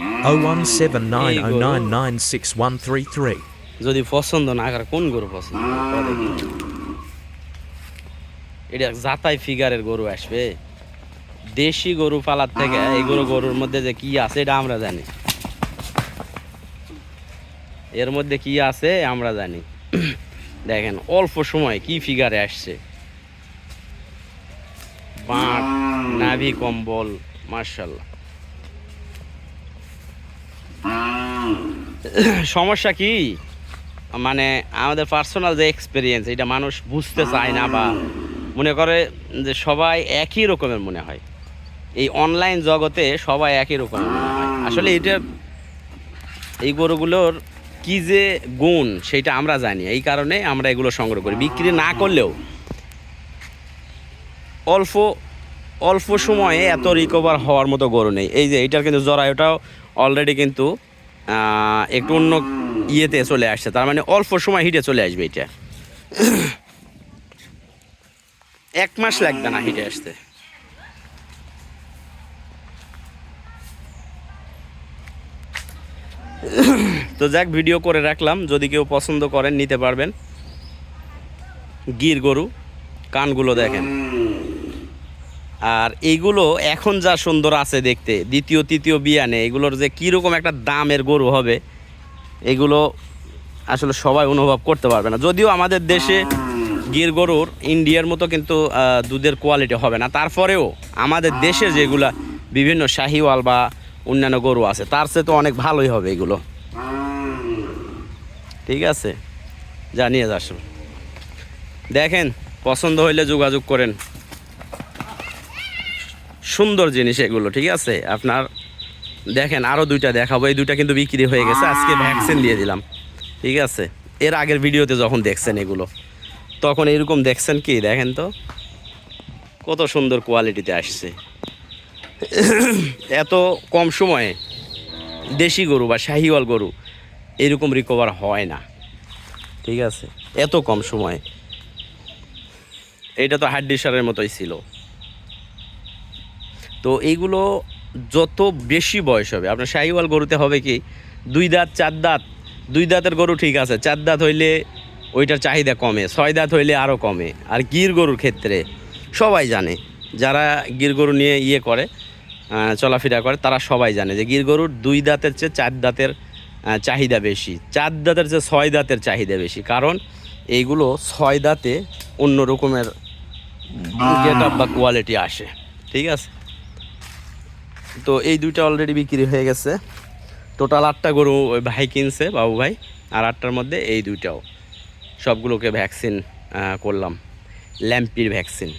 01790996133. যদি পছন্দ না করে কোন গরু পছন্দ এটা জাতাই ফিগারের গরু আসবে দেশি গরু পালার থেকে এইগুলো গরুর মধ্যে যে কি আছে এটা আমরা জানি এর মধ্যে কি আছে আমরা জানি দেখেন অল্প সময় কি ফিগারে আসছে বাঁট নাভি কম্বল মার্শাল্লাহ সমস্যা কি? মানে আমাদের পার্সোনাল যে এক্সপিরিয়েন্স এটা মানুষ বুঝতে চায় না বা মনে করে যে সবাই একই রকমের মনে হয়। এই অনলাইন জগতে সবাই একই রকমের মনে হয়। আসলে এটা এই গরুগুলোর কি যে গুণ, সেটা আমরা জানি। এই কারণে আমরা এগুলো সংগ্রহ করি। বিক্রি না করলেও অল্প অল্প সময়ে এত রিকভার হওয়ার মতো গরু নেই। এই যে, এটার কিন্তু জরায়ুটাও অলরেডি কিন্তু একটু অন্য ইয়েতে চলে আসছে। তার মানে অল্প সময় হিটে চলে আসবে এটা। এক মাস লাগবে না হিটে আসতে। তো যাক, ভিডিও করে রাখলাম। যদি কেউ পছন্দ করেন, নিতে পারবেন। গির গরু, কানগুলো দেখেন। আর এইগুলো এখন যা সুন্দর আছে দেখতে, দ্বিতীয়, তৃতীয় বিয়ানে, এগুলোর যে কীরকম একটা দামের গরু হবে, এগুলো আসলে সবাই অনুভব করতে পারবে না। যদিও আমাদের দেশে গির গরুর, ইন্ডিয়ার মতো কিন্তু দুধের কোয়ালিটি হবে না। তারপরেও আমাদের দেশে যেগুলা বিভিন্ন শাহিওয়াল বা অন্যান্য গরু আছে, তার চেয়ে তো অনেক ভালোই হবে এগুলো। ঠিক আছে? জানিয়ে যাস। দেখেন, পছন্দ হইলে যোগাযোগ করেন। সুন্দর জিনিস এগুলো ঠিক আছে? আপনার দেখেন আরও দুইটা দেখাবো। এই দুইটা কিন্তু বিক্রি হয়ে গেছে। আজকে ভ্যাকসিন দিয়ে দিলাম ঠিক আছে? এর আগের ভিডিওতে যখন দেখছেন এগুলো তখন এরকম দেখছেন কি? দেখেন তো কত সুন্দর কোয়ালিটিতে আসছে। এত কম সময়ে দেশি গরু বা শাহিওয়াল গরু এরকম রিকভার হয় না ঠিক আছে? এত কম সময়ে। এটা তো হাড্ডি সারের মতোই ছিল। তো এইগুলো যত বেশি বয়স হবে আপনার শাহিওয়াল গরুতে হবে কি দুই দাঁত চার দাঁত দুই দাঁতের গরু ঠিক আছে চার দাঁত হইলে ওইটার চাহিদা কমে ছয় দাঁত হইলে আরও কমে আর গির গরুর ক্ষেত্রে সবাই জানে যারা গির গরু নিয়ে ইয়ে করে চলাফেরা করে তারা সবাই জানে যে গির গরুর দুই দাঁতের চেয়ে চার দাঁতের চাহিদা বেশি চার দাঁতের চেয়ে ছয় দাঁতের চাহিদা বেশি কারণ এইগুলো ছয় দাঁতে অন্য রকমের গেট আপ বা কোয়ালিটি আসে ঠিক আছে? তো এই দুইটা অলরেডি বিক্রি হয়ে গেছে। টোটাল আটটা গরু ওই ভাই কিনছে, বাবু ভাই। আর আটটার মধ্যে এই দুইটাও। সবগুলোকে ভ্যাকসিন করলাম। ল্যাম্পির ভ্যাকসিন